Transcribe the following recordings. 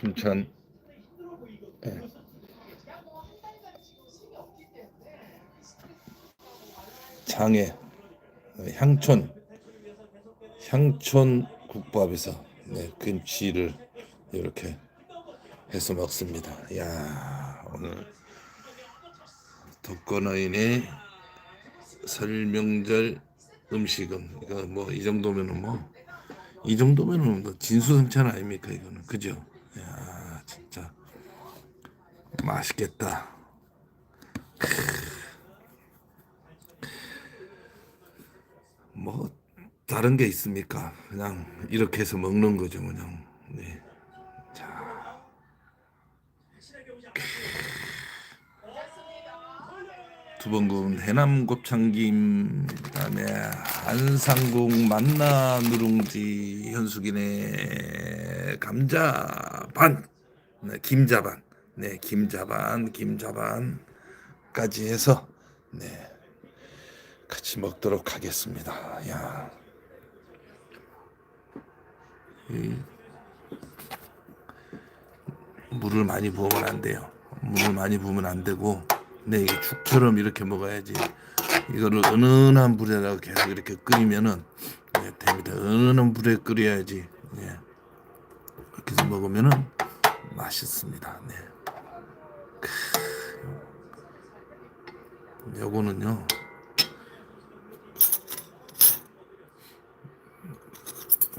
순천 예. 장애 어, 향촌 향촌 국밥에서 네, 김치를 이렇게 해서 먹습니다. 야 오늘 독거노인의 설명절 음식은 이거 뭐 이 정도면은 뭐 이 정도면은 뭐 진수성찬 아닙니까 이거는 그죠? 야 진짜 맛있겠다. 뭐 다른 게 있습니까? 그냥 이렇게 해서 먹는 거죠 그냥. 네. 자. 두번 구운 해남 곱창김 그다음에 한상국 만나 누룽지 현숙이네 감자 반. 네, 김자반. 네 김자반 김자반까지 해서 네 같이 먹도록 하겠습니다. 야. 이, 물을 많이 부으면 안 돼요. 물을 많이 부으면 안 되고 네, 이게 죽처럼 이렇게 먹어야지. 이거를 은은한 불에다가 계속 이렇게 끓이면은 네, 됩니다. 은은한 불에 끓여야지. 네. 이렇게 해서 먹으면은 맛있습니다. 네. 크. 요거는요.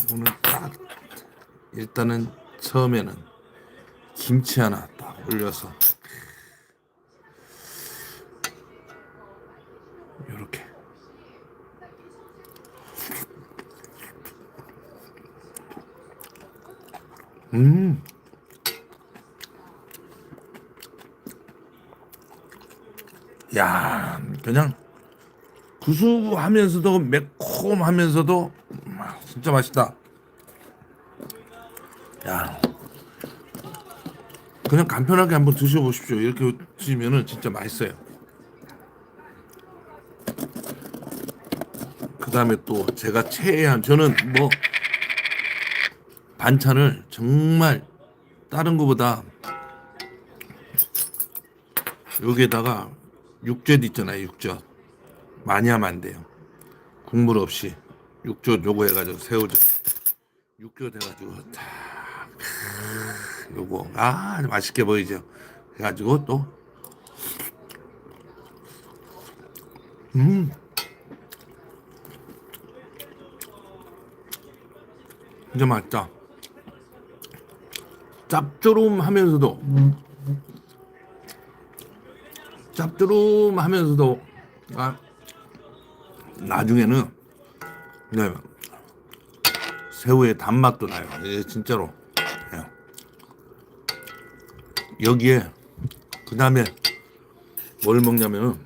요거는 딱 일단은 처음에는 김치 하나 딱 올려서 음. 야, 그냥 구수하면서도 매콤하면서도 아, 진짜 맛있다. 야, 그냥 간편하게 한번 드셔 보십시오. 이렇게 드시면은 진짜 맛있어요. 그 다음에 또 제가 최애한 저는 뭐 반찬을 정말 다른 거보다 여기에다가 육젓 있잖아요 육젓. 많이 하면 안 돼요. 국물 없이 육젓 요거 해가지고 새우젓. 육젓 해가지고 딱 크, 요거. 아 맛있게 보이죠? 해가지고 또. 음. 진짜 맛있다. 짭조름하면서도 짭조름하면서도 아 나중에는 네 새우의 단맛도 나요. 예, 진짜로. 예. 여기에 그 다음에 뭘 먹냐면은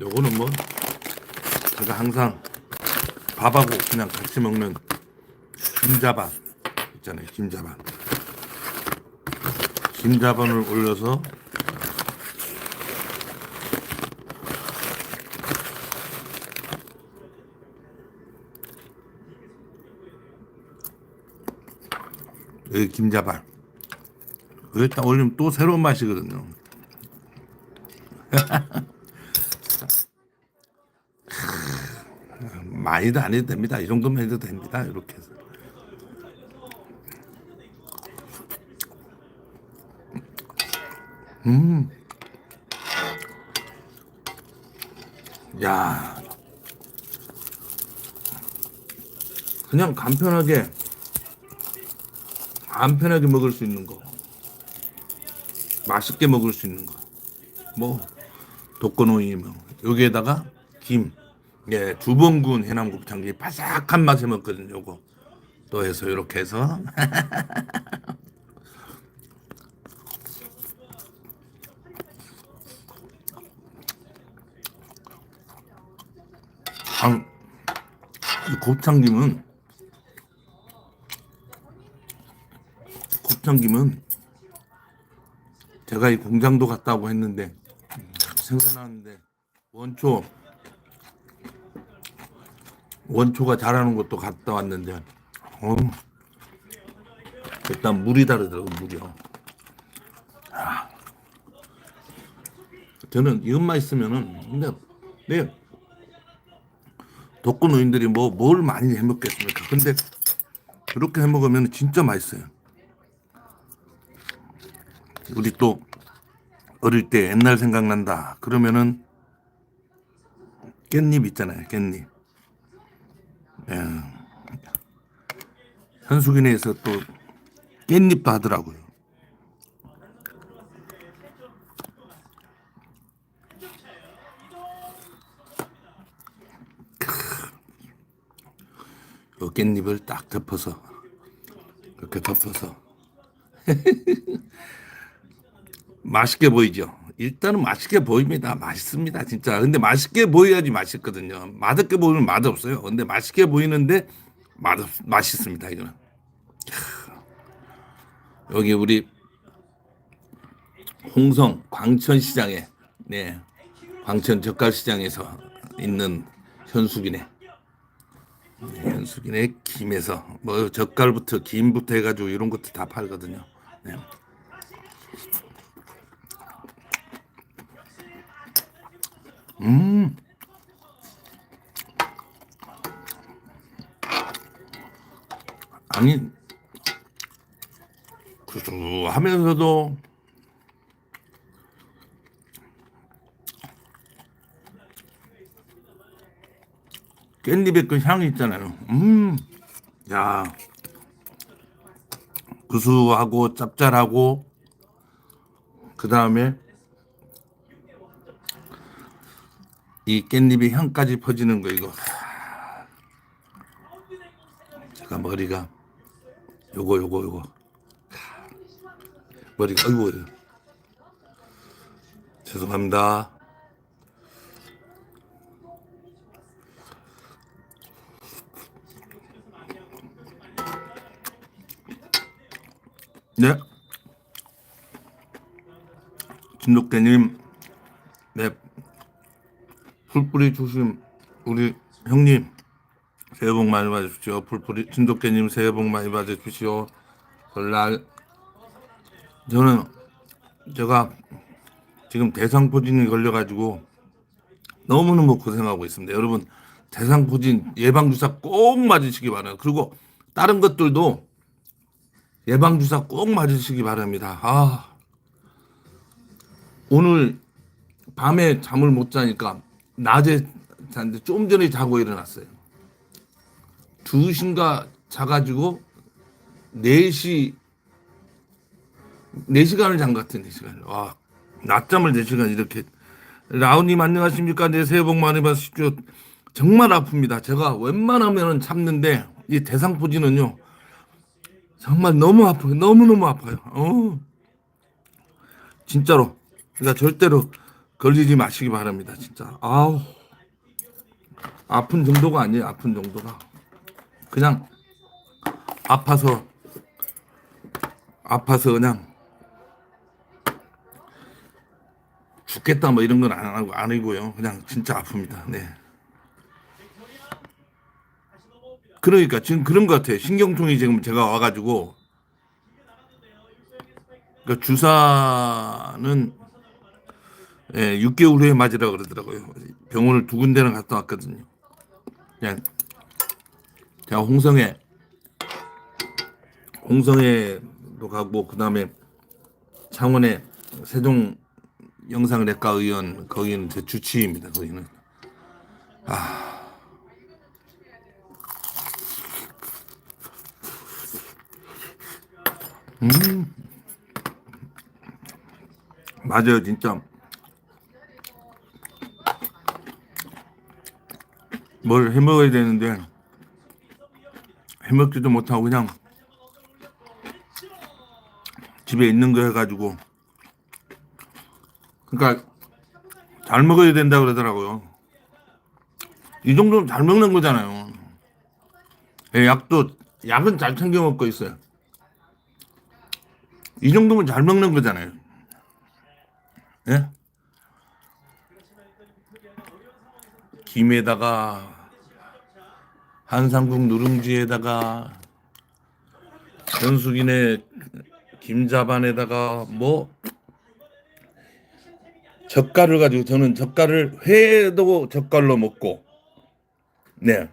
요거는 뭐 제가 항상 밥하고 그냥 같이 먹는 김자반 있잖아요 김자반 김자반을 올려서 여기 김자반 여기다 올리면 또 새로운 맛이거든요 많이도 안 해도 됩니다. 이 정도면 해도 됩니다. 이렇게 해서. 음. 야. 그냥 간편하게 간편하게 먹을 수 있는 거. 맛있게 먹을 수 있는 거. 뭐 독거노이 뭐 여기에다가 김 예, 구운 해남 곱창이 바삭한 맛에 먹거든요. 요거 또 해서 이렇게 해서 아, 이 곱창김은 곱창김은 제가 이 공장도 갔다고 했는데 생각나는데 원초 원초가 자라는 것도 갔다 왔는데 어, 일단 물이 다르더라고 물이요. 아. 저는 이것만 있으면은 근데 네 독거 노인들이 뭐 뭘 많이 해 먹겠습니까? 근데 그렇게 해 먹으면 진짜 맛있어요. 우리 또 어릴 때 옛날 생각난다. 그러면은 깻잎 있잖아요. 깻잎. 예. 현숙이네에서 또 깻잎도 하더라고요. 요 깻잎을 딱 덮어서 이렇게 덮어서 맛있게 보이죠. 일단은 맛있게 보입니다. 맛있습니다, 진짜. 근데 맛있게 보여야지 맛있거든요. 맛없게 보이면 맛없어요. 근데 맛있게 보이는데 맛 맛있습니다. 이거는 여기 우리 홍성 광천시장에 네 광천 젓갈시장에서 있는 현숙이네. 네, 현숙이네 김에서 뭐 젓갈부터 김부터 해가지고 이런 것도 다 팔거든요. 네. 음. 아니 구수하면서도 깻잎의 그 향이 있잖아요. 음, 야, 구수하고 짭짤하고 그 다음에 이 깻잎의 향까지 퍼지는 거 이거. 제가 머리가 요거 요거 요거 머리가 아이고 죄송합니다. 네. 진돗개님, 네. 풀뿌리 주심 우리 형님 새해 복 많이 받으십시오. 풀뿌리 진돗개님 새해 복 많이 받으십시오. 설날 저는 제가 지금 대상포진이 걸려가지고 너무너무 고생하고 있습니다. 여러분 대상포진 예방주사 꼭 맞으시기 바라요. 그리고 다른 것들도 예방주사 꼭 맞으시기 바랍니다. 아 오늘 밤에 잠을 못 자니까 낮에 잤는데 좀 전에 자고 일어났어요. 2시인가 자가지고 4시 4시간을 잔 것 같은 4시간. 와, 낮잠을 4시간 이렇게. 라우님 안녕하십니까? 네, 새해 복 많이 받으십시오. 정말 아픕니다. 제가 웬만하면 참는데 이 대상포진은요. 정말 너무 아파요. 너무너무 아파요. 어. 진짜로. 그러니까 절대로 걸리지 마시기 바랍니다. 진짜. 아우. 아픈 정도가 아니에요. 아픈 정도가. 그냥 아파서 아파서 그냥 죽겠다 뭐 이런 건 아니고요. 그냥 진짜 아픕니다. 네. 그러니까 지금 그런 것 같아요. 신경통이 지금 제가 와가지고 그 주사는 예, 6개월 후에 맞으라 그러더라고요. 병원을 두 군데는 갔다 왔거든요. 그냥 제가 홍성에 홍성에도 가고 그 다음에 창원에 세종 영상내과 의원 거기는 제 주치의입니다. 거기는 아, 음, 맞아요, 진짜. 뭘 해먹어야 되는데 해먹지도 못하고 그냥 집에 있는 거 해가지고 그러니까 잘 먹어야 된다 그러더라고요. 이 정도면 잘 먹는 거잖아요. 예, 약도 약은 잘 챙겨 먹고 있어요. 이 정도면 잘 먹는 거잖아요. 예? 김에다가 한상국 누룽지에다가 현숙이네 김자반에다가 뭐 젓갈을 가지고 저는 젓갈을 회도 젓갈로 먹고 네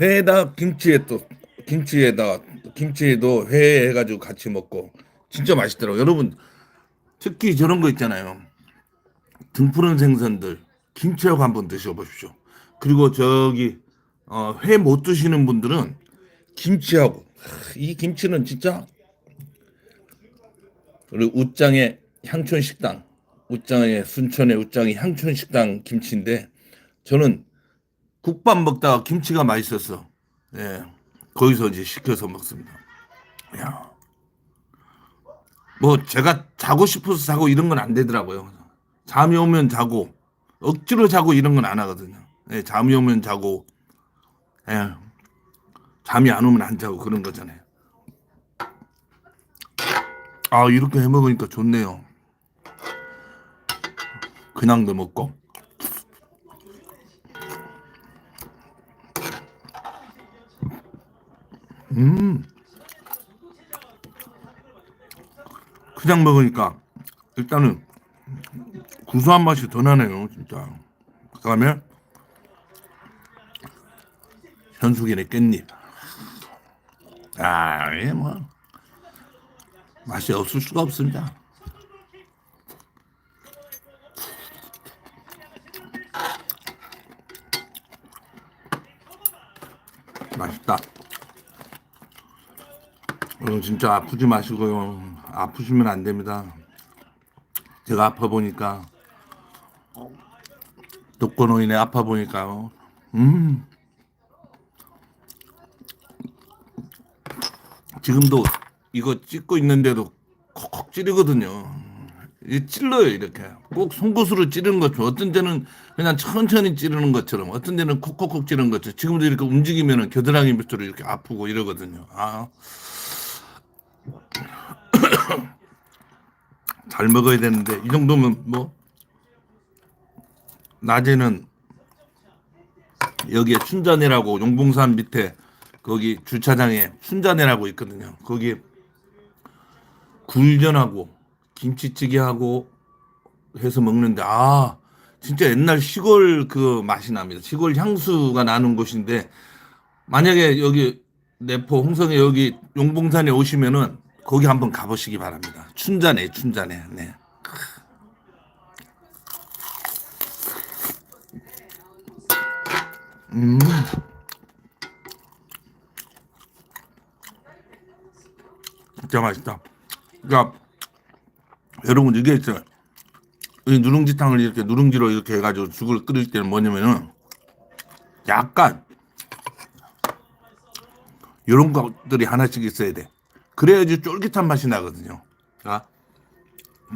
회에다 김치에 또 김치에다 김치에도 회 해가지고 같이 먹고 진짜 맛있더라고요 여러분 특히 저런 거 있잖아요 등푸른 생선들 김치하고 한번 드셔보십시오 그리고 저기 어, 회 못 드시는 분들은 김치하고 하, 이 김치는 진짜 그리고 웃장의 향촌 식당 웃장의 순천의 웃장의 향촌 식당 김치인데 저는 국밥 먹다가 김치가 맛있었어. 예. 거기서 이제 시켜서 먹습니다. 야. 뭐 제가 자고 싶어서 자고 이런 건 안 되더라고요. 잠이 오면 자고 억지로 자고 이런 건 안 하거든요. 예, 잠이 오면 자고 예. 잠이 안 오면 안 자고 그런 거잖아요. 아 이렇게 해 먹으니까 좋네요. 그냥도 먹고. 음. 그냥 먹으니까 일단은 구수한 맛이 더 나네요, 진짜. 그 다음에 현숙이네 깻잎. 아, 이게 뭐 맛이 없을 수가 없습니다. 맛있다. 여러분 진짜 아프지 마시고요. 아프시면 안 됩니다. 제가 아파 보니까 독거노인에 아파 보니까요. 음. 지금도 이거 찍고 있는데도 콕콕 찌르거든요. 이 찔러요 이렇게 꼭 송곳으로 찌르는 것처럼 어떤 데는 그냥 천천히 찌르는 것처럼 어떤 데는 콕콕콕 찌르는 것처럼 지금도 이렇게 움직이면은 겨드랑이 밑으로 이렇게 아프고 이러거든요. 아. 잘 먹어야 되는데 이 정도면 뭐 낮에는 여기에 춘자네라고 용봉산 밑에 거기 주차장에 춘자네라고 있거든요. 거기 굴전하고 김치찌개하고 해서 먹는데 아 진짜 옛날 시골 그 맛이 납니다. 시골 향수가 나는 곳인데 만약에 여기 내포 홍성에 여기 용봉산에 오시면은 거기 한번 가보시기 바랍니다. 춘자네 춘자네 네. 음. 진짜 맛있다. 그러니까 여러분 이게 있어요. 이 누룽지탕을 이렇게 누룽지로 이렇게 해가지고 죽을 끓일 때는 뭐냐면은 약간 이런 것들이 하나씩 있어야 돼. 그래야지 쫄깃한 맛이 나거든요. 아,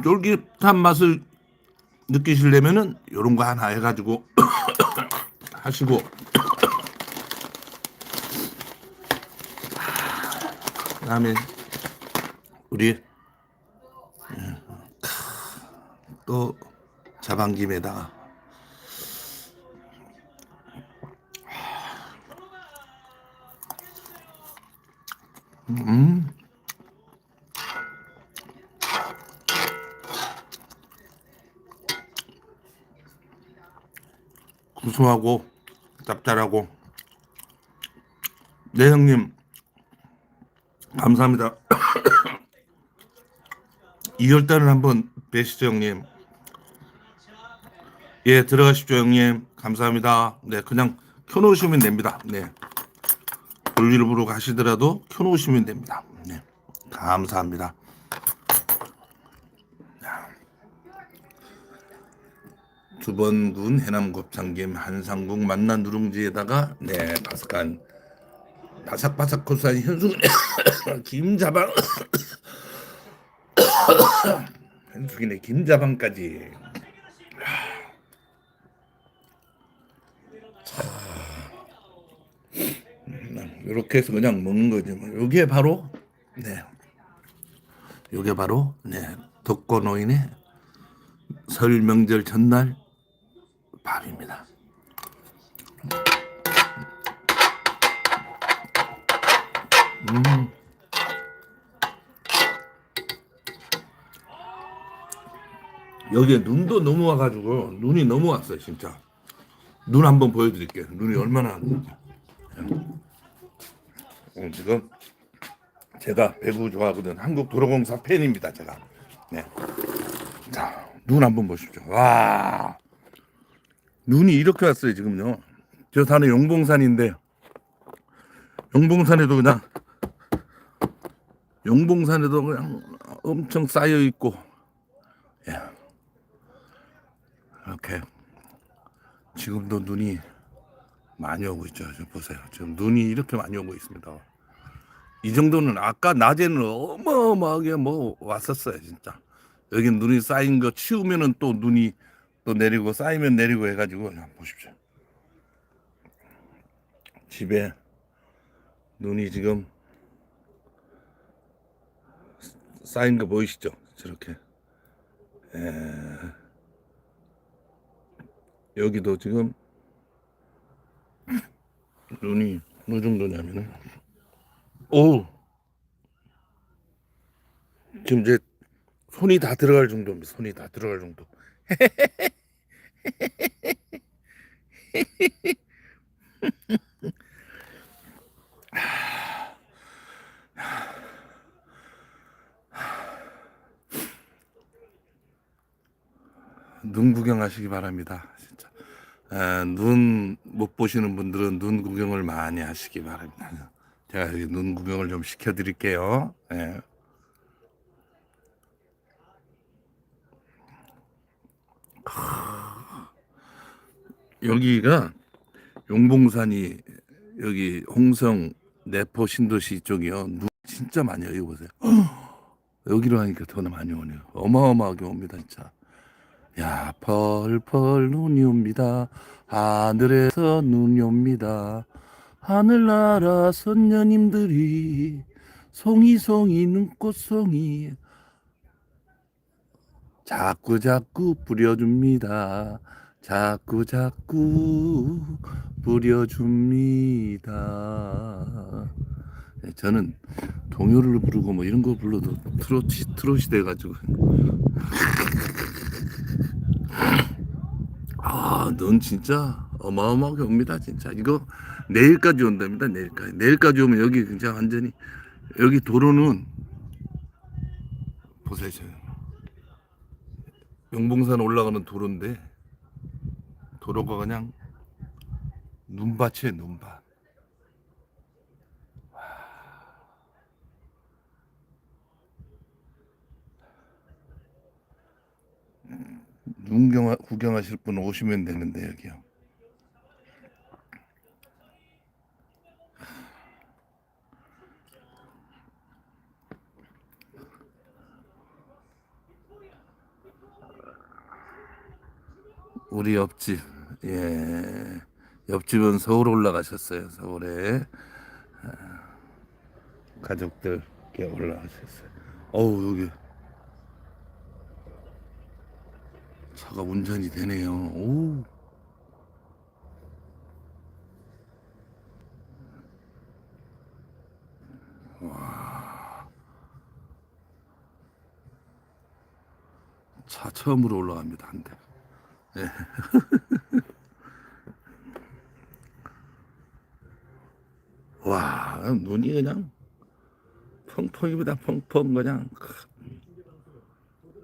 쫄깃한 맛을 느끼시려면은 이런 거 하나 해가지고 하시고. 그다음에 우리 또 자반김에다가. 음 구수하고 짭짤하고 네 형님 감사합니다. 2월달을 한번 뵈시죠 형님. 예 들어가십시오 형님. 감사합니다. 네 그냥 켜놓으시면 됩니다. 네 볼일부로 가시더라도 켜놓으시면 됩니다. 네 감사합니다. 두번군 해남 곱창김 한상국 만난 누룽지에다가 네 바삭한 바삭바삭 고소한 현숙 김자방 현숙이네 김자방까지 이렇게 해서 그냥 먹는 거지 뭐. 이게 바로 네 이게 바로 네 독거 노인의 설 명절 전날 밥입니다. 음. 여기에 눈도 너무 와가지고 눈이 너무 왔어요 진짜. 눈 한번 보여드릴게요. 눈이 얼마나 왔는지. 음, 지금 제가 배구 좋아하거든 한국 도로공사 팬입니다 제가. 네. 자눈 한번 보십시오. 와. 눈이 이렇게 왔어요 지금요 저 사는 용봉산인데 용봉산에도 그냥 용봉산에도 그냥 엄청 쌓여 있고 예. 이렇게 지금도 눈이 많이 오고 있죠. 좀 보세요. 지금 눈이 이렇게 많이 오고 있습니다. 이 정도는 아까 낮에는 어마어마하게 뭐 왔었어요, 진짜. 여기 눈이 쌓인 거 치우면은 또 눈이 또 내리고 쌓이면 내리고 해가지고 보십시오. 집에 눈이 지금 쌓인 거 보이시죠? 저렇게. 에... 여기도 지금 눈이 어느 정도냐면은 오 지금 이제 손이 다 들어갈 정도입니다. 손이 다 들어갈 정도. 눈 구경하시기 바랍니다. 진짜. 눈못 보시는 분들은 눈 구경을 많이 하시기 바랍니다. 제가 눈 구경을 좀 시켜드릴게요. 예. 여기가 용봉산이 여기 홍성 내포 신도시 쪽이요. 눈 진짜 많이 와요. 보세요. 여기로 하니까 더 많이 오네요. 어마어마하게 옵니다, 진짜. 야, 펄펄 눈이 옵니다. 하늘에서 눈이 옵니다. 하늘나라 선녀님들이 송이송이 눈꽃송이 자꾸 자꾸 뿌려줍니다. 자꾸 자꾸 뿌려줍니다. 네, 저는 동요를 부르고 뭐 이런 거 불러도 트롯이 트롯이 돼가지고 아, 넌 진짜 어마어마하게 옵니다, 진짜. 이거 내일까지 온답니다, 내일까지. 내일까지 오면 여기 진짜 완전히 여기 도로는 보세요, 저 용봉산 올라가는 도로인데 도로가 그냥 눈밭이에요, 눈밭. 눈 경하, 구경하실 분 오시면 되는데 여기요. 우리 옆집 예 옆집은 서울 올라가셨어요 서울에 아, 가족들 이렇게 올라가셨어요 어우 여기 차가 운전이 되네요. 오. 처음으로 올라갑니다. 한 대. 예. 와, 눈이 그냥 펑펑입니다. 펑펑 그냥.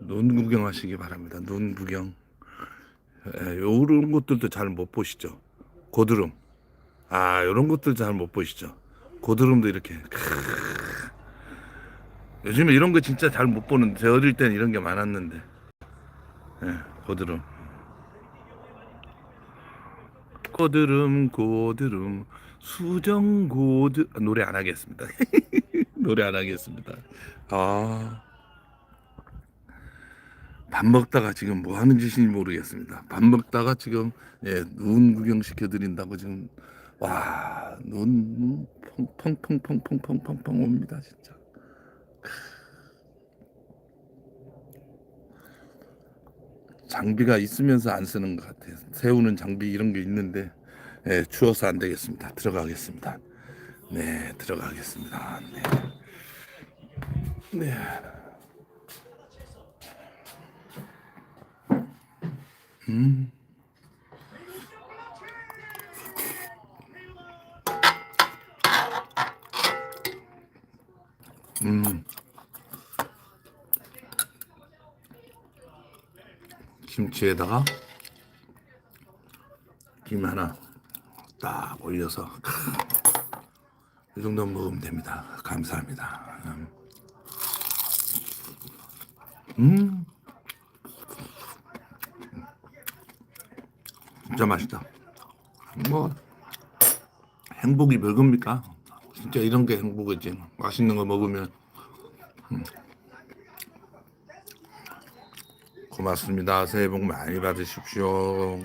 눈 구경하시기 바랍니다. 눈 구경. 예, 요런 것들도 잘 못 보시죠. 고드름. 아, 요런 것들 잘 못 보시죠. 고드름도 이렇게. 크으. 요즘에 이런 거 진짜 잘 못 보는데, 제 어릴 때는 이런 게 많았는데. 예, 고드름. 고드름, 고드름, 수정 고드, 아, 노래 안 하겠습니다. 노래 안 하겠습니다. 아. 밥 먹다가 지금 뭐 하는 짓인지 모르겠습니다. 밥 먹다가 지금 예, 눈 구경 시켜 드린다고 지금 와, 눈 펑펑펑펑펑펑펑펑 옵니다, 진짜. 장비가 있으면서 안 쓰는 것 같아요. 세우는 장비 이런 게 있는데 예, 추워서 안 되겠습니다. 들어가겠습니다. 네, 들어가겠습니다. 네. 네. 음. 음. 김치에다가 김 하나 딱 올려서 이 정도 먹으면 됩니다. 감사합니다. 음, 진짜 맛있다. 뭐 행복이 별겁니까? 진짜 이런 게 행복이지. 맛있는 거 먹으면 음. 고맙습니다. 새해 복 많이 받으십시오.